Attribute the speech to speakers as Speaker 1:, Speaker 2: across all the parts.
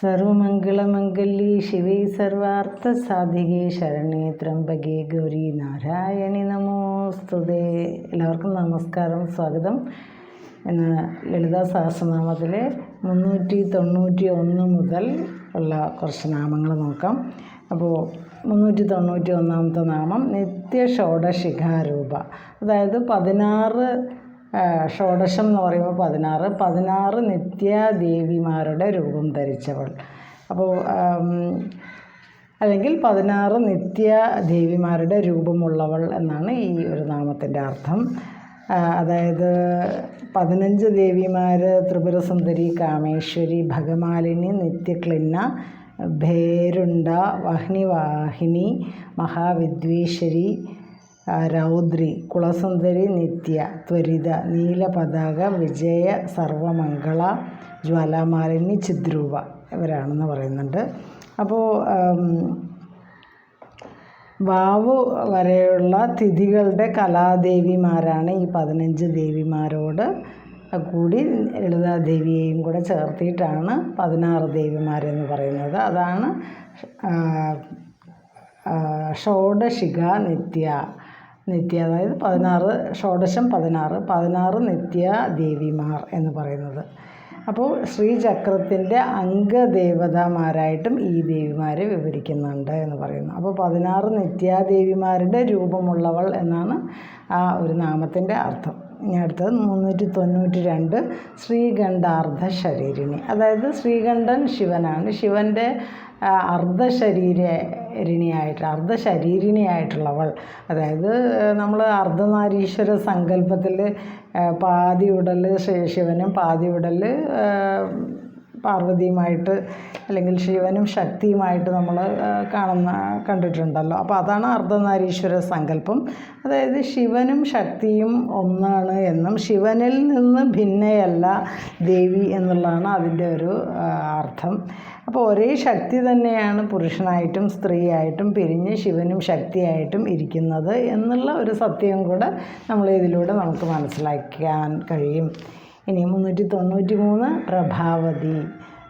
Speaker 1: സർവമംഗളമംഗല്യേ ശിവേ സർവാർത്ഥസാധികേ ശരണേ ത്രംബകേ ഗൗരി നാരായണി നമോസ്തുതേ എല്ലാവർക്കും നമസ്കാരം സ്വാഗതം. എന്ന ലളിതാ സഹസ്രനാമത്തിലെ മുന്നൂറ്റി തൊണ്ണൂറ്റി ഒന്ന് മുതൽ ഉള്ള കുറച്ച് നാമങ്ങൾ നോക്കാം. അപ്പോൾ മുന്നൂറ്റി തൊണ്ണൂറ്റി ഒന്നാമത്തെ നാമം നിത്യ ഷോഡശിഖാരൂപ അതായത് പതിനാറ് ഷോഡശം എന്ന് പറയുമ്പോൾ പതിനാറ്. പതിനാറ് നിത്യാദേവിമാരുടെ രൂപം ധരിച്ചവൾ. അപ്പോൾ അല്ലെങ്കിൽ പതിനാറ് നിത്യ ദേവിമാരുടെ രൂപമുള്ളവൾ എന്നാണ് ഈ ഒരു നാമത്തിന്റെ അർത്ഥം. അതായത് പതിനഞ്ച് ദേവിമാർ ത്രിപുരസുന്ദരി കാമേശ്വരി ഭഗമാലിനി നിത്യക്ലിന്ന ഭേരുണ്ട വഹ്നിവാഹിനി മഹാവിദ്വേശ്വരി രൗദ്രി കുളസുന്ദരി നിത്യ ത്വരിത നീലപതാക വിജയ സർവമംഗള ജ്വാലാമാലിനി ചിദ്രൂപ ഇവരാണെന്ന് പറയുന്നുണ്ട്. അപ്പോൾ വാവു വരെയുള്ള തിഥികളുടെ കലാദേവിമാരാണ് ഈ പതിനഞ്ച് ദേവിമാരോട് കൂടി ലളിതാദേവിയെയും കൂടെ ചേർത്തിയിട്ടാണ് പതിനാറ് ദേവിമാരെന്ന് പറയുന്നത്. അതാണ് ഷോഡശിഖ നിത്യ നിത്യ അതായത് പതിനാറ് ഷോഡശം പതിനാറ് പതിനാറ് നിത്യ ദേവിമാർ എന്ന് പറയുന്നത്. അപ്പോൾ ശ്രീചക്രത്തിന്റെ അംഗദേവതമാരായിട്ടും ഈ ദേവിമാരെ വിവരിക്കുന്നുണ്ട് എന്ന് പറയുന്നു. അപ്പോൾ പതിനാറ് നിത്യാദേവിമാരുടെ രൂപമുള്ളവൾ എന്നാണ് ആ ഒരു നാമത്തിന്റെ അർത്ഥം. ഇനി അടുത്തത് മുന്നൂറ്റി തൊണ്ണൂറ്റി രണ്ട് ശ്രീകണ്ഠാർദ്ധ ശരീരിണി. അതായത് ശ്രീകണ്ഠൻ ശിവനാണ്. ശിവന്റെ ആ, അർദ്ധശരീരിണിയായിട്ട് അർദ്ധശരീരിണിയായിട്ടുള്ളവൾ. അതായത് നമ്മൾ അർദ്ധനാരീശ്വര സങ്കല്പത്തിൽ പാതി ഉടൽ ശിവനും പാതി ഉടൽ പാർവതിയുമായിട്ട് അല്ലെങ്കിൽ ശിവനും ശക്തിയുമായിട്ട് നമ്മൾ കാണുന്ന കണ്ടിട്ടുണ്ടല്ലോ. അപ്പോൾ അതാണ് അർദ്ധനാരീശ്വര സങ്കല്പം. അതായത് ശിവനും ശക്തിയും ഒന്നാണ് എന്നും ശിവനിൽ നിന്ന് ഭിന്നയല്ല ദേവി എന്നുള്ളതാണ് അതിന്റെ ഒരു അർത്ഥം. അപ്പോൾ ഒരേ ശക്തി തന്നെയാണ് പുരുഷനായിട്ടും സ്ത്രീയായിട്ടും പിരിഞ്ഞ് ശിവനും ശക്തിയായിട്ടും ഇരിക്കുന്നത് എന്നുള്ള ഒരു സത്യം കൂടെ നമ്മൾ ഇതിലൂടെ നമുക്ക് മനസ്സിലാക്കാൻ കഴിയും. ഇനി മുന്നൂറ്റി തൊണ്ണൂറ്റി മൂന്ന് പ്രഭാവതി.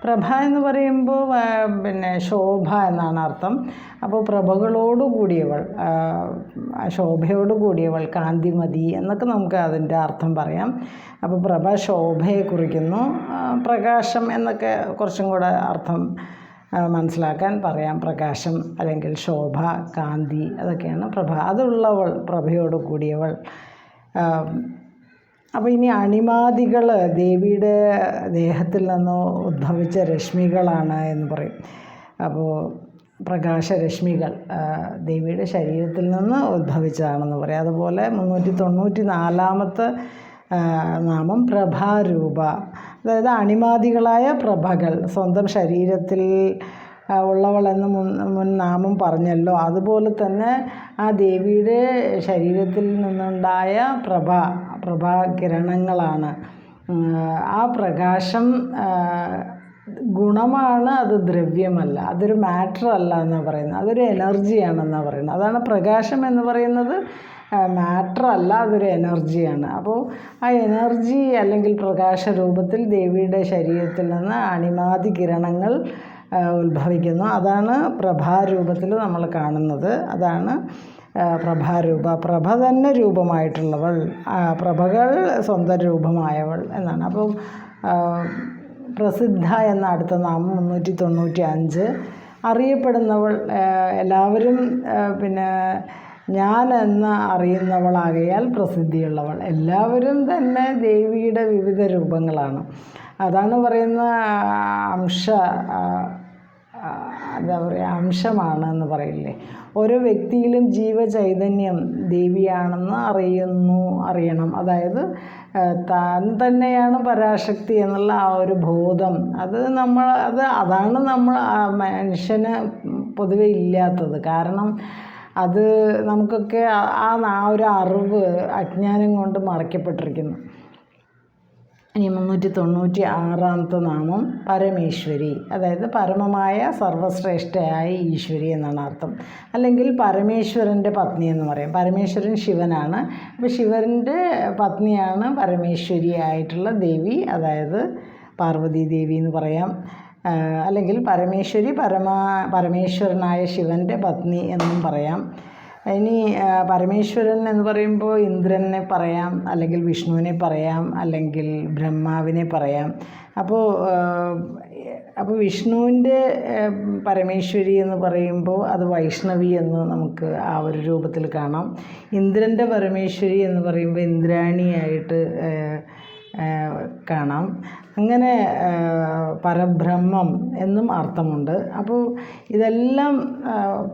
Speaker 1: പ്രഭ എന്ന് പറയുമ്പോൾ പിന്നെ ശോഭ എന്നാണ് അർത്ഥം. അപ്പോൾ പ്രഭകളോട് കൂടിയവൾ ശോഭയോട് കൂടിയവൾ കാന്തിമതി എന്നൊക്കെ നമുക്ക് അതിന്റെ അർത്ഥം പറയാം. അപ്പോൾ പ്രഭ ശോഭയെ കുറിക്കുന്നു. പ്രകാശം എന്നൊക്കെ കുറച്ചും കൂടെ അർത്ഥം മനസ്സിലാക്കാൻ പറയാം. പ്രകാശം അല്ലെങ്കിൽ ശോഭ കാന്തി അതൊക്കെയാണ് പ്രഭ. അതുള്ളവൾ പ്രഭയോട് കൂടിയവൾ. അപ്പോൾ ഇനി അണിമാദികൾ ദേവിയുടെ ദേഹത്തിൽ നിന്ന് ഉദ്ഭവിച്ച രശ്മികളാണ് എന്ന് പറയും. അപ്പോൾ പ്രകാശരശ്മികൾ രശ്മികൾ ദേവിയുടെ ശരീരത്തിൽ നിന്ന് ഉദ്ഭവിച്ചതാണെന്ന് പറയും. അതുപോലെ മുന്നൂറ്റി തൊണ്ണൂറ്റി നാലാമത്തെ നാമം പ്രഭാരൂപ. അതായത് അണിമാദികളായ പ്രഭകൾ സ്വന്തം ശരീരത്തിൽ ഉള്ളവളെന്ന് മുൻ മുൻ നാമം പറഞ്ഞല്ലോ. അതുപോലെ തന്നെ ആ ദേവിയുടെ ശരീരത്തിൽ നിന്നുണ്ടായ പ്രഭ പ്രഭാകിരണങ്ങളാണ്. ആ പ്രകാശം ഗുണമാണ് അത് ദ്രവ്യമല്ല. അതൊരു മാറ്റർ അല്ല എന്നാണ് പറയുന്നത്. അതൊരു എനർജിയാണെന്നാണ് പറയുന്നത്. അതാണ് പ്രകാശം എന്ന് പറയുന്നത്. മാറ്റർ അല്ല അതൊരു എനർജിയാണ്. അപ്പോൾ ആ എനർജി അല്ലെങ്കിൽ പ്രകാശ രൂപത്തിൽ ദേവിയുടെ ശരീരത്തിൽ നിന്ന് അണിമാതി കിരണങ്ങൾ ഉത്ഭവിക്കുന്നു. അതാണ് പ്രഭാരൂപത്തിൽ നമ്മൾ കാണുന്നത്. അതാണ് പ്രഭാരൂപ പ്രഭ തന്നെ രൂപമായിട്ടുള്ളവൾ പ്രഭകൾ സ്വന്തം രൂപമായവൾ എന്നാണ്. അപ്പം പ്രസിദ്ധ എന്ന അടുത്ത നാമം മുന്നൂറ്റി തൊണ്ണൂറ്റി അഞ്ച് അറിയപ്പെടുന്നവൾ എല്ലാവരും പിന്നെ ഞാൻ എന്ന് അറിയുന്നവളാകയാൽ പ്രസിദ്ധിയുള്ളവൾ. എല്ലാവരും തന്നെ ദേവിയുടെ വിവിധ രൂപങ്ങളാണ്. അതാണ് പറയുന്ന അംശ എന്താ പറയുക അംശമാണ് എന്ന് പറയില്ലേ? ഓരോ വ്യക്തിയിലും ജീവചൈതന്യം ദേവിയാണെന്ന് അറിയുന്നു അറിയണം. അതായത് താൻ തന്നെയാണ് പരാശക്തി എന്നുള്ള ആ ഒരു ബോധം. അത് നമ്മൾ അത് അതാണ് നമ്മൾ മനുഷ്യന് പൊതുവെ ഇല്ലാത്തത്. കാരണം അത് നമുക്കൊക്കെ ആ ഒരു അറിവ് അജ്ഞാനം കൊണ്ട് മറയ്ക്കപ്പെട്ടിരിക്കുന്നു. ഇനി മുന്നൂറ്റി തൊണ്ണൂറ്റി ആറാമത്തെ നാമം പരമേശ്വരി. അതായത് പരമമായ സർവശ്രേഷ്ഠയായ ഈശ്വരി എന്നാണ് അർത്ഥം. അല്ലെങ്കിൽ പരമേശ്വരന്റെ പത്നി എന്ന് പറയും. പരമേശ്വരൻ ശിവനാണ്. അപ്പോൾ ശിവന്റെ പത്നിയാണ് പരമേശ്വരി ആയിട്ടുള്ള ദേവി. അതായത് പാർവതി ദേവി എന്ന് പറയാം. അല്ലെങ്കിൽ പരമേശ്വരി പരമാ പരമേശ്വരനായ ശിവന്റെ പത്നി എന്നും പറയാം. ഇനി പരമേശ്വരൻ എന്ന് പറയുമ്പോൾ ഇന്ദ്രനെ പറയാം അല്ലെങ്കിൽ വിഷ്ണുവിനെ പറയാം അല്ലെങ്കിൽ ബ്രഹ്മാവിനെ പറയാം. അപ്പോൾ അപ്പോൾ വിഷ്ണുവിന്റെ പരമേശ്വരി എന്ന് പറയുമ്പോൾ അത് വൈഷ്ണവി എന്ന് നമുക്ക് ആ ഒരു രൂപത്തിൽ കാണാം. ഇന്ദ്രന്റെ പരമേശ്വരി എന്ന് പറയുമ്പോൾ ഇന്ദ്രാണിയായിട്ട് കാണാം. അങ്ങനെ പരബ്രഹ്മം എന്നും അർത്ഥമുണ്ട്. അപ്പോൾ ഇതെല്ലാം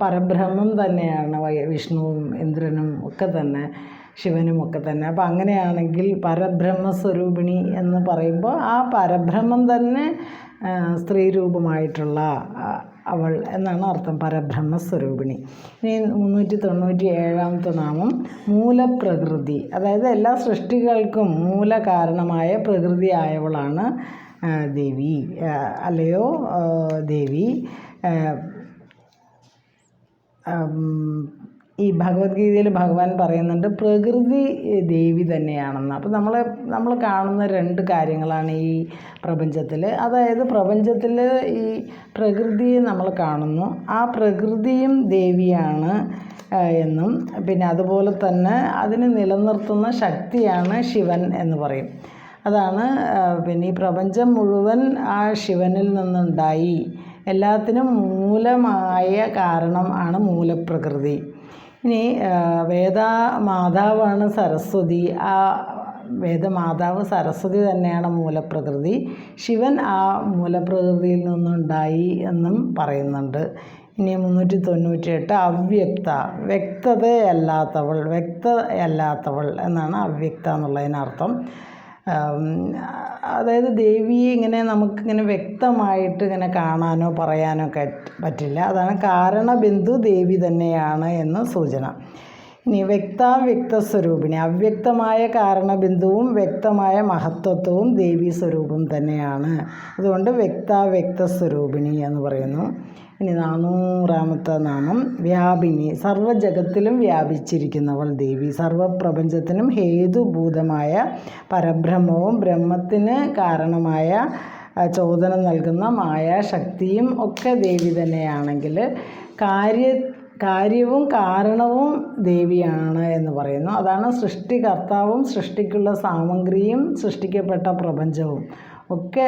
Speaker 1: പരബ്രഹ്മം തന്നെയാണ് വിഷ്ണുവും ഇന്ദ്രനും ഒക്കെ തന്നെ ശിവനും ഒക്കെ തന്നെ. അപ്പോൾ അങ്ങനെയാണെങ്കിൽ പരബ്രഹ്മ സ്വരൂപിണി എന്ന് പറയുമ്പോൾ ആ പരബ്രഹ്മം തന്നെ സ്ത്രീ രൂപമായിട്ടുള്ള അവൾ എന്നാണ് അർത്ഥം പരബ്രഹ്മസ്വരൂപിണി. ഇനി മുന്നൂറ്റി തൊണ്ണൂറ്റി ഏഴാമത്തെ നാമം മൂലപ്രകൃതി. അതായത് എല്ലാ സൃഷ്ടികൾക്കും മൂലകാരണമായ പ്രകൃതിയായവളാണ് ദേവി. അല്ലയോ ദേവി. ഈ ഭഗവത്ഗീതയിൽ ഭഗവാൻ പറയുന്നുണ്ട് പ്രകൃതി ദേവി തന്നെയാണെന്ന്. അപ്പോൾ നമ്മൾ നമ്മൾ കാണുന്ന രണ്ട് കാര്യങ്ങളാണ് ഈ പ്രപഞ്ചത്തിൽ. അതായത് പ്രപഞ്ചത്തിൽ ഈ പ്രകൃതിയെ നമ്മൾ കാണുന്നു ആ പ്രകൃതിയും ദേവിയാണ് എന്നും. പിന്നെ അതുപോലെ തന്നെ അതിനെ നിലനിർത്തുന്ന ശക്തിയാണ് ശിവൻ എന്ന് പറയും. അതാണ് പിന്നെ ഈ പ്രപഞ്ചം മുഴുവൻ ആ ശിവനിൽ നിന്നുണ്ടായി. എല്ലാത്തിനും മൂലമായ കാരണം ആണ് മൂലപ്രകൃതി. ഇനി വേദ മാതാവാണ് സരസ്വതി. ആ വേദമാതാവ് സരസ്വതി തന്നെയാണ് മൂലപ്രകൃതി. ശിവൻ ആ മൂലപ്രകൃതിയിൽ നിന്നുണ്ടായി എന്നും പറയുന്നുണ്ട്. ഇനി മുന്നൂറ്റി തൊണ്ണൂറ്റി എട്ട് അവ്യക്ത. വ്യക്തതയല്ലാത്തവൾ വ്യക്തയല്ലാത്തവൾ എന്നാണ് അവ്യക്ത എന്നുള്ളതിനർത്ഥം. അതായത് ദേവിയെ ഇങ്ങനെ നമുക്കിങ്ങനെ വ്യക്തമായിട്ട് ഇങ്ങനെ കാണാനോ പറയാനോ പറ്റില്ല. അതാണ് കാരണബിന്ദു ദേവി തന്നെയാണ് എന്ന് സൂചന. ഇനി വ്യക്താവ്യക്ത സ്വരൂപിണി. അവ്യക്തമായ കാരണബിന്ദുവും വ്യക്തമായ മഹത്വത്വവും ദേവീ സ്വരൂപം തന്നെയാണ്. അതുകൊണ്ട് വ്യക്താവ്യക്ത സ്വരൂപിണി എന്ന് പറയുന്നു. ഇനി നാനൂറാമത്തെ നാമം വ്യാപിനി. സർവജഗത്തിലും വ്യാപിച്ചിരിക്കുന്നവൾ ദേവി. സർവപ്രപഞ്ചത്തിനും ഹേതുഭൂതമായ പരബ്രഹ്മവും ബ്രഹ്മത്തിന് കാരണമായ ചോദനം നൽകുന്ന മായാശക്തിയും ഒക്കെ ദേവി തന്നെയാണെങ്കിൽ കാര്യ കാര്യവും കാരണവും ദേവിയാണ് എന്ന് പറയുന്നു. അതാണ് സൃഷ്ടികർത്താവും സൃഷ്ടിക്കുള്ള സാമഗ്രിയും സൃഷ്ടിക്കപ്പെട്ട പ്രപഞ്ചവും. ഒക്കെ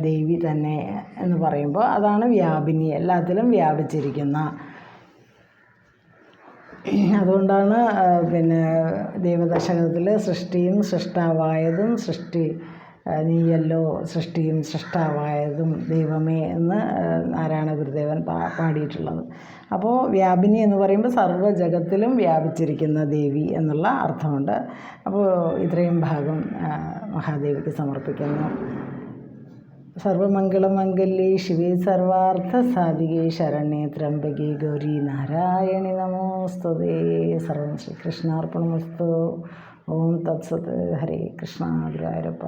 Speaker 1: ദേവി തന്നെ എന്ന് പറയുമ്പോൾ അതാണ് വ്യാപിനി. എല്ലാത്തിലും വ്യാപിച്ചിരിക്കുന്ന. അതുകൊണ്ടാണ് പിന്നെ ദൈവദശകത്തിൽ സൃഷ്ടിയും സൃഷ്ടാവായതും സൃഷ്ടി നീയല്ലോ സൃഷ്ടിയും സൃഷ്ടാവായതും ദൈവമേ എന്ന് നാരായണ ഗുരുദേവൻ പാടിയിട്ടുള്ളത്. അപ്പോൾ വ്യാപിനി എന്ന് പറയുമ്പോൾ സർവ ജഗത്തിലും വ്യാപിച്ചിരിക്കുന്ന ദേവി എന്നുള്ള അർത്ഥമുണ്ട്. അപ്പോൾ ഇത്രയും ഭാഗം മഹാദേവിക്ക് സമർപ്പിക്കുന്നു. സർവമംഗളമംഗല്യേ ശിവേ സർവാർത്ഥ സാധികേ ശരണ്യേ ത്രംബകേ ഗൗരി നാരായണി നമോസ്തുതേ. സർവം ശ്രീകൃഷ്ണാർപ്പണമസ്തു. ഓം തത്സത് ഹരേ കൃഷ്ണ ഗുരുവായൂരപ്പ.